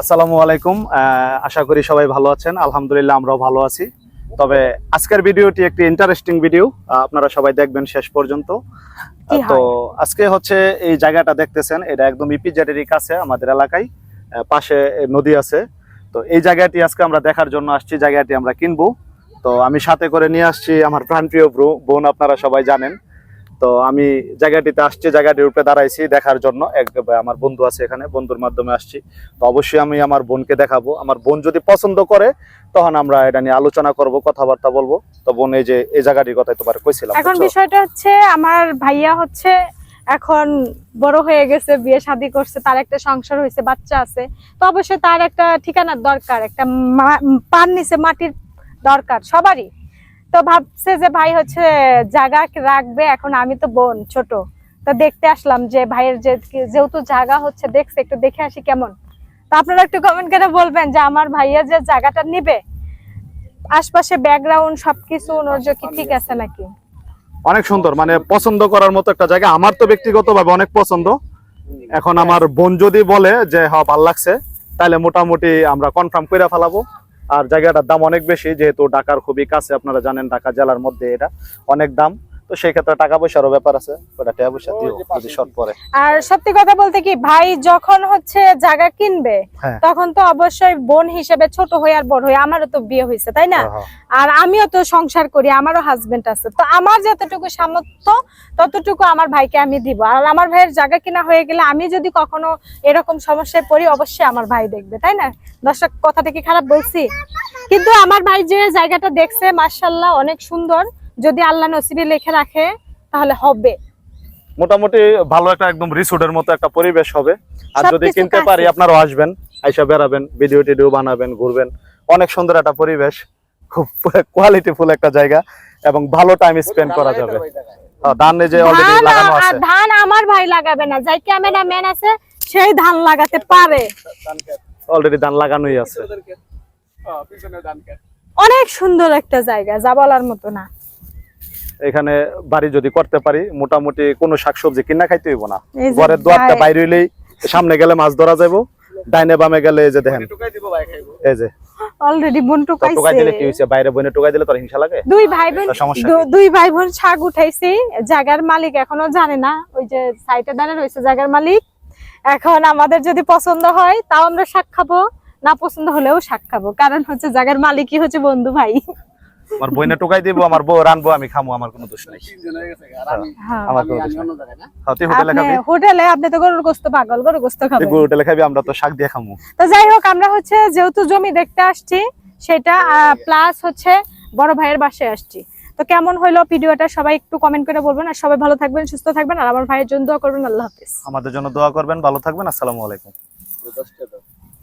আসসালামু আলাইকুম আশা করি সবাই ভালো আছেন। আলহামদুলিল্লাহ আমরাও ভালো আছি। তবে আজকের ভিডিওটি একটি ইন্টারেস্টিং ভিডিও আপনারা সবাই দেখবেন শেষ পর্যন্ত। তো আজকে হচ্ছে এই জায়গাটা দেখতেছেন এটা একদম ইপিজেডেরই কাছে আমাদের এলাকায় পাশে নদী আছে। তো এই জায়গাটি আজকে আমরা দেখার জন্য আসছি জায়গাটি আমরা কিনবো। তো আমি সাথে করে নিয়ে আসছি আমার প্রাণপ্রিয় ব্রো- বোন আপনারা সবাই জানেন। তো আমি জায়গাটিতে আসছি জায়গাটির উপরে দাঁড়াইছি দেখার জন্য। এক আমার বন্ধু আছে এখানে বন্ধুর মাধ্যমে আসছি। তো অবশ্যই আমি আমার বোনকে দেখাবো। আমার বোন যদি পছন্দ করে তখন আমরা এটা নিয়ে আলোচনা করব কথাবার্তা বলব। তো বোন এই যে এই জায়গাটির কথাই তোমার কইছিলাম এখন বিষয়টা হচ্ছে আমার ভাইয়া হচ্ছে এখন বড় হয়ে গেছে বিয়ে শাদী করছে তার একটা সংসার হয়েছে বাচ্চা আছে। তো অবশ্যই তার একটা ঠিকানার দরকার একটা পান নিচে মাটির দরকার সবারই। তো ভাবছে যে ভাই হচ্ছে জায়গা রাখবে, এখন আমি তো বোন, ছোট। তো দেখতে আসলাম যে ভাইয়ের যেহেতু জায়গা হচ্ছে, দেখছে, একটু দেখে আসি কেমন। তো আপনারা একটু কমেন্ট করে বলবেন যে আমার ভাইয়া যে জায়গাটা নিবে, আশপাশে ব্যাকগ্রাউন্ড সবকিছু, ওর যে কি ঠিক আছে নাকি? অনেক সুন্দর মানে পছন্দ করার মতো একটা জায়গা। আমার তো ব্যক্তিগতভাবে অনেক পছন্দ। এখন আমার বোন যদি বলে যে হ্যাঁ ভালো লাগছে তাহলে মোটামুটি আমরা কনফার্ম করে ফেলাবো। আর জায়গাটার দাম অনেক বেশি, যেহেতু ঢাকার খুবই কাছে, আপনারা জানেন ঢাকা জেলার মধ্যে এটা অনেক দাম। তো সেই ক্ষেত্রে টাকা পয়সারও ব্যাপার আছে ওটা টাকা পয়সা দিও যদি শর্ট পরে আর সত্যি কথা বলতে কি ভাই যখন হচ্ছে জায়গা কিনবে হ্যাঁ। তখন তো অবশ্যই বোন হিসেবে ছোট হয়ে আর বড় হয়ে আমারও তো বিয়ে হয়েছে তাই না? হ্যাঁ, আর আমিও তো সংসার করি আমারও হাজবেন্ড আছে। তো আমার যতটুকু সামর্থ্য ততটুকু আমার ভাইকে আমি দিব। আর আমার ভাইয়ের জায়গা কিনা হয়ে গেলে আমি যদি কখনো এরকম সমস্যায় পড়ি অবশ্যই আমার ভাই দেখবে তাই না? দর্শক কথাটা কি খারাপ বলছি? কিন্তু আমার ভাই যে জায়গাটা দেখছে মার্শাল্লাহ অনেক সুন্দর। যদি আল্লাহ নসিবে লিখে রাখে তাহলে হবে। মোটামুটি ভালো একটা একদম রিসোর্টের মতো একটা পরিবেশ হবে। আর যদি কিনতে পারি আপনারাও আসবেন আইসা বেড়াবেন ভিডিও টিডিও বানাবেন ঘুরবেন। অনেক সুন্দর একটা পরিবেশ খুব কোয়ালিটিফুল একটা জায়গা এবং ভালো টাইম স্পেন্ড করা যাবে। আহ, ধান যে অলরেডি লাগানো আছে। ধান আমার ভাই লাগাবে না যাই ক্যামেরা ম্যান আছে সেই ধান লাগাতে পারে। অলরেডি ধান লাগানোই আছে। অনেক সুন্দর একটা জায়গা যা বলার মতো না। এখানে বাড়ি যদি করতে পারি মোটামুটি কোনো শাকসবজি কিনা খাইতে হইব না। ঘরের দুয়ারটা বাইরে হইলেই সামনে গেলে মাছ ধরা যাব ডাইনে বামে গেলে এই যে দেখেন। এই যে। অলরেডি বোন টোকাই দিলে কি হয়েছে বাইরে টোকাই দিলে তোর হিংসা লাগে? দুই ভাই বোন দুই ভাই বোন ছাগ উঠাইছি। জায়গার মালিক এখনও জানে না। ওই যে সাইটে দাঁড়িয়ে রয়েছে জায়গার মালিক। এখন আমাদের যদি পছন্দ হয় তাও আমরা শাক খাব। না পছন্দ হলেও শাক খাব। কারণ হচ্ছে জায়গার মালিকই হচ্ছে বন্ধু ভাই। আমার বইনে টোকাই দিব আমার বউ রানবো আমি খামো আমার কোনো দোষ নাই। হ্যাঁ আমার কোনো দোষ নাই। হ্যাঁ, হোটেলে খাবি? হোটেলে আপনি তো গরুর গোস্ত পাগল গরুর গোস্ত হোটেলে খাবি আমরা তো শাক দিয়ে খামু। তো যাই হোক আমরা হচ্ছে যেহেতু জমি দেখতে আসছি সেটা প্লাস হচ্ছে বড় ভাইয়ের বাসায় আসছি। তো কেমন হলো ভিডিওটা? সবাই একটু কমেন্ট করে বলবেন আর সবাই ভালো থাকবেন সুস্থ থাকবেন আর আমার ভাইয়ের জন্য দোয়া করবেন আল্লাহ হাফিজ। আমাদের জন্য দোয়া করবেন ভালো থাকবেন আসসালামু আলাইকুম।